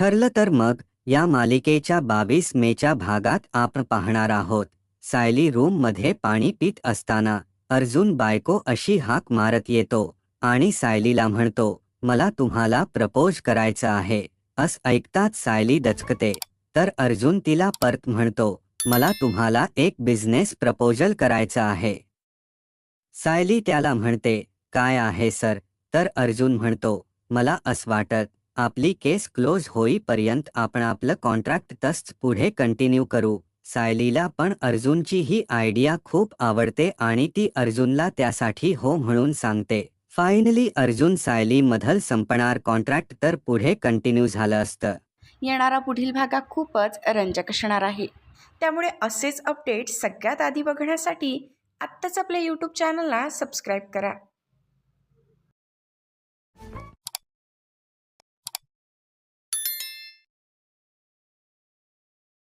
ठरलं तर मग या मालिकेच्या बावीस मेच्या भागात आपण पाहणार आहोत. सायली रूममध्ये पाणी पित असताना अर्जुन बायको अशी हाक मारत येतो आणि सायलीला म्हणतो मला तुम्हाला प्रपोज करायचं आहे. अस ऐकताच सायली दचकते. तर अर्जुन तिला परत म्हणतो मला तुम्हाला एक बिझनेस प्रपोजल करायचा आहे. सायली त्याला म्हणते काय आहे सर तर अर्जुन म्हणतो मला असं वाटत आपली केस क्लोज होईपर्यंत आपण आपलं कॉन्ट्रॅक्ट तसंच पुढे कंटिन्यू करू. सायलीला पण अर्जुनची ही आयडिया खूप आवडते आणि ती अर्जुनला त्यासाठी हो म्हणून सांगते. फायनली अर्जुन सायली मधल संपणार कॉन्ट्रॅक्ट तर पुढे कंटिन्यू झालं असतं. येणारा पुढील भागा खूपच रंजक असणार आहे. त्यामुळे असेच अपडेट सगळ्यात आधी बघण्यासाठी आत्ताच आपल्या यूट्यूब चॅनलला सबस्क्राईब करा.